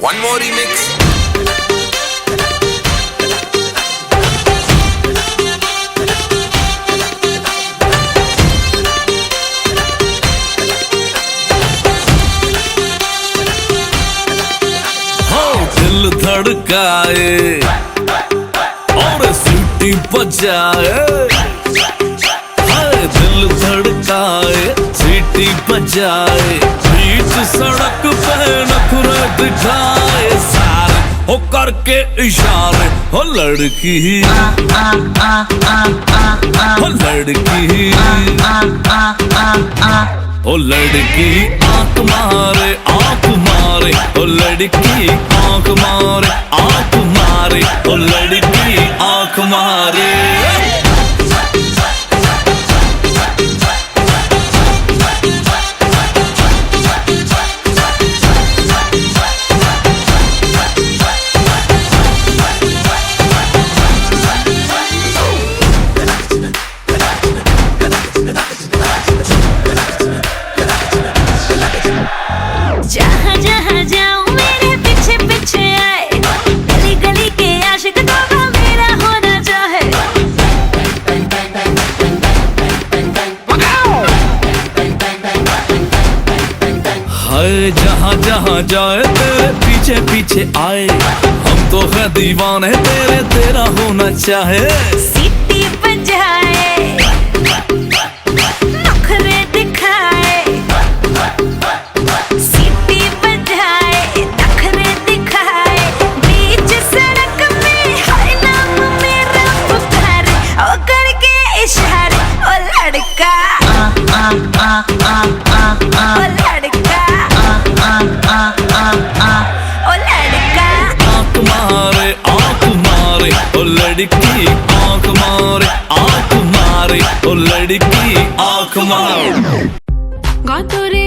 one more remix? हाँ दिल धड़काए और सीटी बजाए हाय दिल धड़काए सीटी बजाए बीच सड़क पे दिखाए सारे हो करके इशारे। हो लड़की। हो लड़की। ओ लड़की आँख मारे आँख मारे। ओ लड़की आँख मारे आँख मारे। ओ लड़की आँख मारे। जहाँ जहाँ जाए तेरे पीछे पीछे आए। हम तो है दीवाने तेरे तेरा होना चाहे। सीटी बजाए नखरे दिखाए। सीटी बजाए नखरे दिखाए। बीच सड़क में हाय नाम मेरा पुकारे। ओ करके इशारे ओ लड़का। लड़की आंख मारे आंख मारे ओ लड़की आंख मारे गातोरे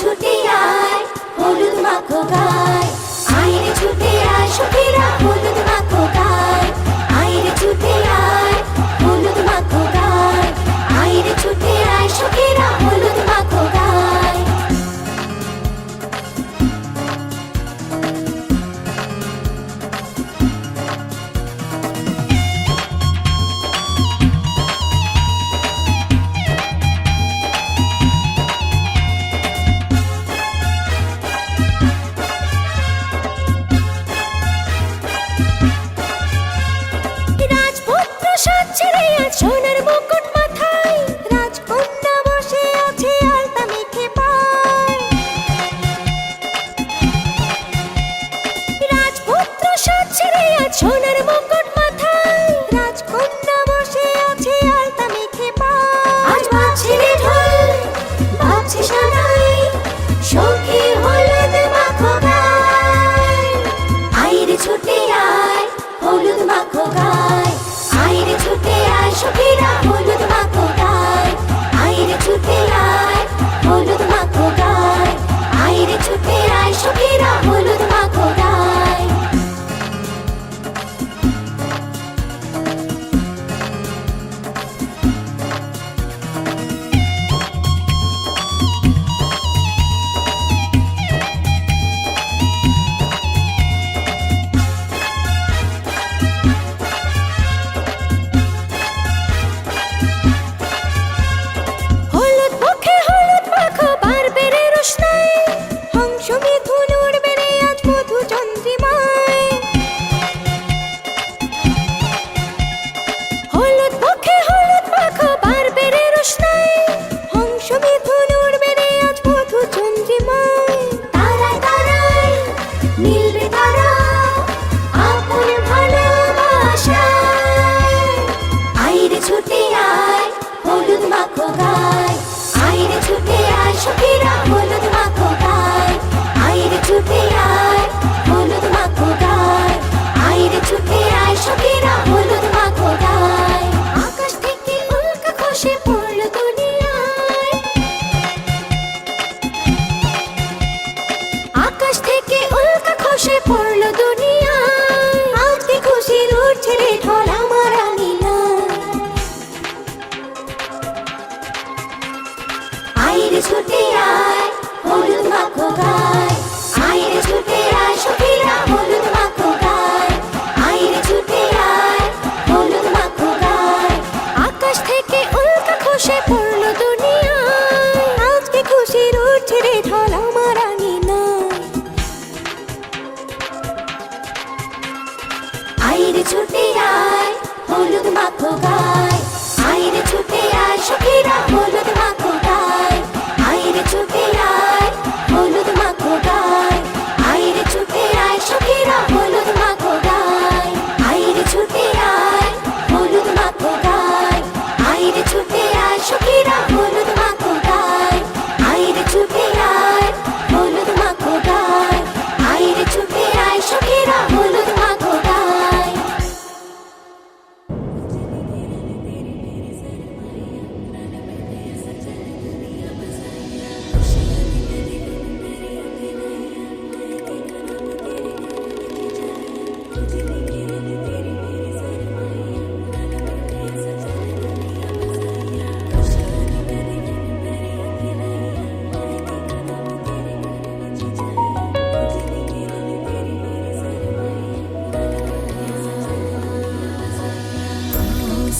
ছুটে আয় হলুদ মাখো গায়। আইরে ছুটে আয় সখীরা হলুদ মাখো কোথায় আইরে ছুটে আয় সখী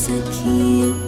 to keep